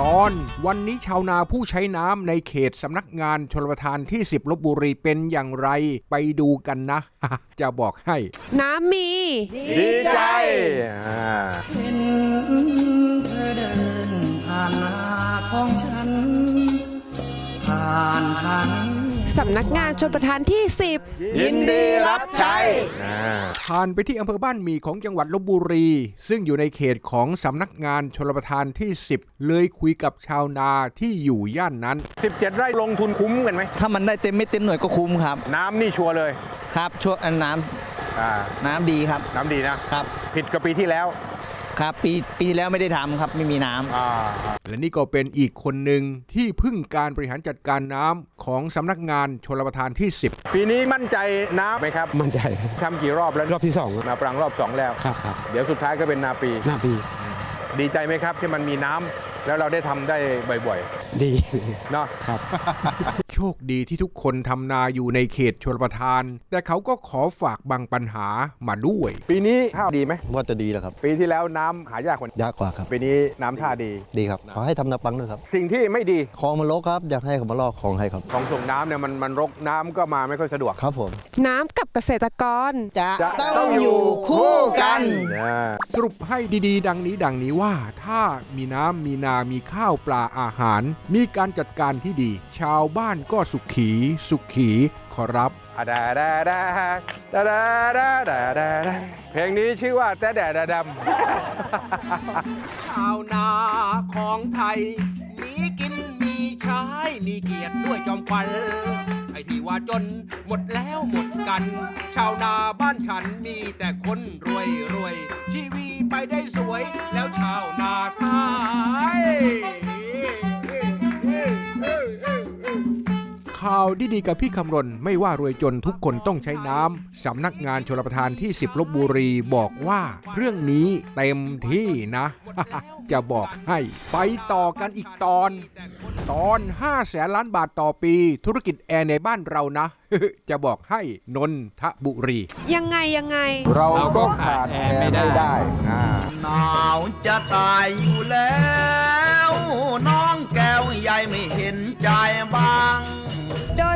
ตอนวันนี้ชาวนาผู้ใช้น้ำในเขตสำนักงานชลประทานที่ 10ลบบุรีเป็นอย่างไรไปดูกันนะ จะบอกให้ น้ำมี ดีใจเห็นเธอเดินผ่านหน้าของฉัน ผ่านทางนี้ สำนักงานชนประทานที่ 10 ยินดีรับใช้ ผ่านไปที่อำเภอบ้านหมีของจังหวัดลบบุรี ซึ่งอยู่ในเขตของสำนักงานชลประทานที่ 10 เลยคุยกับชาวนาที่อยู่ย่านนั้น 17 ไร่ลงทุนคุ้มกันไหม ถ้ามันได้เต็มไม่เต็มหน่วยก็คุ้มครับ น้ำนี่ชัวร์เลย ครับช่วงอันน้อ่าำน้ำดีครับ น้ำดีนะ ครับ ผิดกับปีที่แล้ว ครับปีปีที่แล้วไม่ได้ทำครับ ไม่มีน้ำอ่าและนี่ก็เป็นอีกคนหนึ่งที่พึ่งการบริหารจัดการน้ำของสำนักงานชลประทานที่10ปีนี้มั่นใจน้ำไหมครับมั่นใจทำกี่รอบแล้วรอบที่สองนาปรังรอบ2แล้ว ครับครับเดี๋ยวสุดท้ายก็เป็นนาปี หน้าปีดีใจไหมครับที่มันมีน้ำแล้วเราได้ทำได้บ่อยดี ๆเนาะ ครับโช คดีที่ทุกคนทำนาอยู่ในเขตชลประทาน แต่เขาก็ขอฝากบางปัญหามาด้วย ปีนี้ข้าวดีไหมว่าจะดีแล้วครับ ปีที่แล้วน้ำหายากกว่ายากกว่าครับ ปีนี้น้ำท่าดี ดีครับ ขอให้ทำนาปังด้วยครับ สิ่งที่ไม่ดีคลองมันรกครับ อยากให้เขามาลอกคลองให้ครับของส่งน้ำเนี่ยมันมันรกน้ำก็มาไม่ค่อยสะดวกครับผมน้ำกับเกษตรกร จะจะต้องอยู่คู่กัน อ่าสรุปให้ดีๆ ดังนี้ดังนี้ว่า ถ้ามีน้ำมีนา มีข้าวปลาอาหาร มีการจัดการที่ดี ชาวบ้านก็สุขี สุขี ขอรับ อะดาดาดาดาดาดาดาดาดาเพลงนี้ชื่อว่าแต่แดดดาดชาวนาของไทย มีกินมีใช้มีเกียรติด้วยจอมควันไอ้ที่ว่าจนหมดแล้วหมดกัน ชาวนาบ้านฉันมีแต่คนรวยรวยชีวีไปได้สวยแล้วชาวนาไทยาวดีๆกับพี่คำรณไม่ว่ารวยจนทุกคนต้องใช้น้ำสำนักงานชลประทานที่ 10ลบบุรีบอกว่าเรื่องนี้เต็มที่นะ จะบอกให้ ไปต่อกันอีกตอน ตอน 5 แสนล้านบาทต่อปี ธุรกิจแอร์ในบ้านเรานะ จะบอกให้นนทบุรี ยังไงยังไง เราก็ขาดแอร์ไม่ได้อ่าหนาวจะตายอยู่แล้ว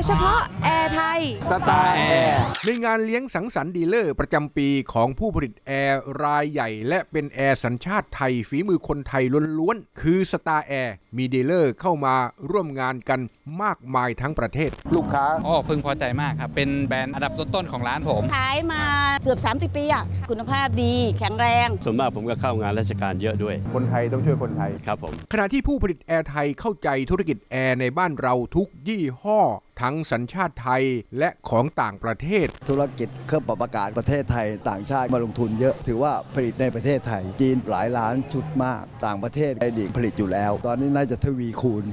เฉพาะแอร์ไทย สตาร์แอร์ในงานเลี้ยงสังสรรค์ดีลเลอร์ประจำปีของผู้ผลิตแอร์รายใหญ่ และเป็นแอร์สัญชาติไทยฝีมือคนไทยล้วนๆ คือสตาร์แอร์มีดีลเลอร์เข้ามาร่วมงานกันมากมายทั้งประเทศ ลูกค้า โอ้พึงพอใจมากครับ เป็นแบรนด์อันดับต้นๆของร้านผม ขายมาเกือบ 30 ปีอะคุณภาพดีแข็งแรง ส่วนมากผมก็เข้างานราชการเยอะด้วยคนไทยต้องช่วยคนไทย ครับผม ขณะที่ผู้ผลิตแอร์ไทยเข้าใจธุรกิจแอร์ในบ้านเราทุกยี่ห้อ ทั้งสัญชาติไทยและของต่างประเทศ ธุรกิจเครื่องปรับอากาศประเทศไทย ต่างชาติมาลงทุนเยอะ ถือว่าผลิตในประเทศไทย จีนหลายล้านชุดมาก ต่างประเทศไอดีผลิตอยู่แล้ว ตอนนี้น่าจะทวีคูณ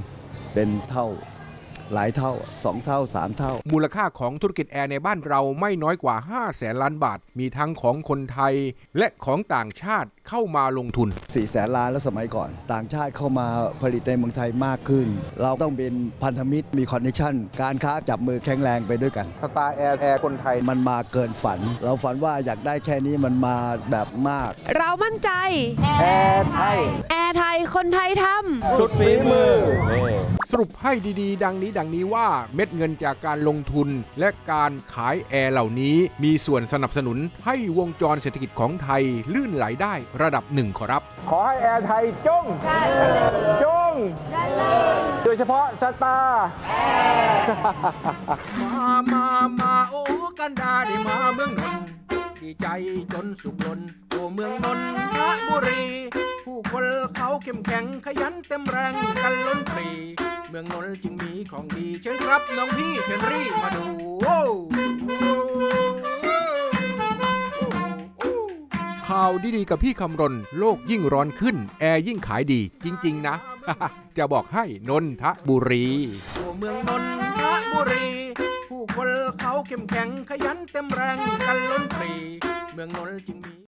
เป็นเท่า หลายเท่าสองเท่าสามเท่า มูลค่าของธุรกิจแอร์ในบ้านเราไม่น้อยกว่า 5 แสนล้านบาท มีทั้งของคนไทย และของต่างชาติเข้ามาลงทุน 4 แสนล้านแล้วสมัยก่อน ต่างชาติเข้ามาผลิตในเมืองไทยมากขึ้น เราต้องเป็นพันธมิตรมีคอนเนคชั่น การค้าจับมือแข็งแรงไปด้วยกัน สตาร์แอร์แอร์คนไทย มันมาเกินฝัน เราฝันว่าอยากได้แค่นี้มันมาแบบมาก เรามั่นใจ แอร์ไทย แอร์ไทยคนไทยทำ สุดฝีมือสรุปให้ดีๆ ดังนี้ดังนี้ว่าเม็ดเงินจากการลงทุน และการขายแอร์เหล่านี้ มีส่วนสนับสนุนให้วงจรเศรษฐกิจของไทยลื่นไหลได้ระดับหนึ่งขอรับ ขอให้แอร์ไทยจงจงโดยเฉพาะสตาร์มามามาโอ้กันดาได้มาเมืองนนท์ดีใจจนสุขล้นโอ้เมืองนนทบุรี ผู้คนเขาเข้มแข็งขยันเต็มแรงกันล้นปรี เมืองนนท์จึงมีของดี เชิญครับน้องพี่เชนรี่มาดูโอ้ข่าวดีๆกับพี่คำรณ โลกยิ่งร้อนขึ้น แอร์ยิ่งขายดี จริง ๆ นะ จะบอกให้นนทบุรีโอ้เมืองนนทบุรี ผู้คนเขาเข้มแข็งขยันเต็มแรงกันล้นปรี เมืองนนท์จึงมี